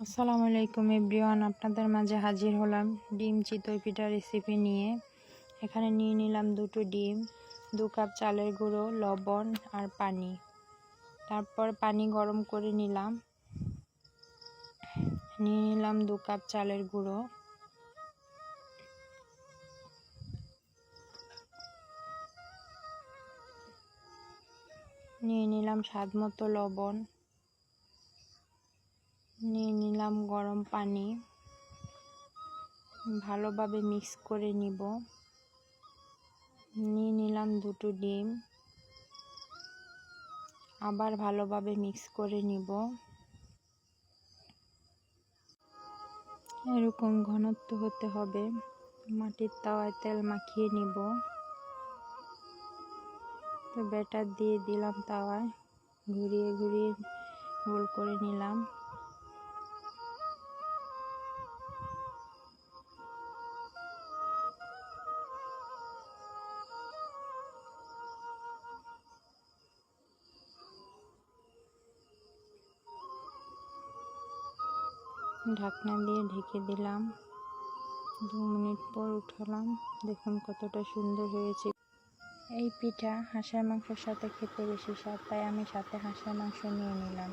আসসালামু আলাইকুম এভরিওয়ান, আপনাদের মাঝে হাজির হলাম ডিম চিতই পিঠা রেসিপি নিয়ে। এখানে নিয়ে নিলাম দুটো ডিম, দু কাপ চালের গুঁড়ো, লবণ আর পানি। তারপর পানি গরম করে নিলাম। নিয়ে নিলাম দু কাপ চালের গুঁড়ো। নিয়ে নিলাম স্বাদ মতো লবণ। নিয়ে নিলাম গরম পানি। ভালোভাবে মিক্স করে নিব। নিয়ে নিলাম দুটো ডিম। আবার ভালোভাবে মিক্স করে নিব। এরকম ঘনত্ব হতে হবে। মাটির তাওয়ায় তেল মাখিয়ে নিব। তো ব্যাটার দিয়ে দিলাম তাওয়ায়। ঘুরিয়ে ঘুরিয়ে গোল করে নিলাম। ঢাকনা দিয়ে ঢেকে দিলাম। দু মিনিট পর উঠালাম। দেখুন কতটা সুন্দর হয়েছে। এই পিঠা হাঁসের মাংসের সাথে খেতে বেশি স্বাদ, তাই আমি সাথে হাঁসের মাংস নিয়ে নিলাম।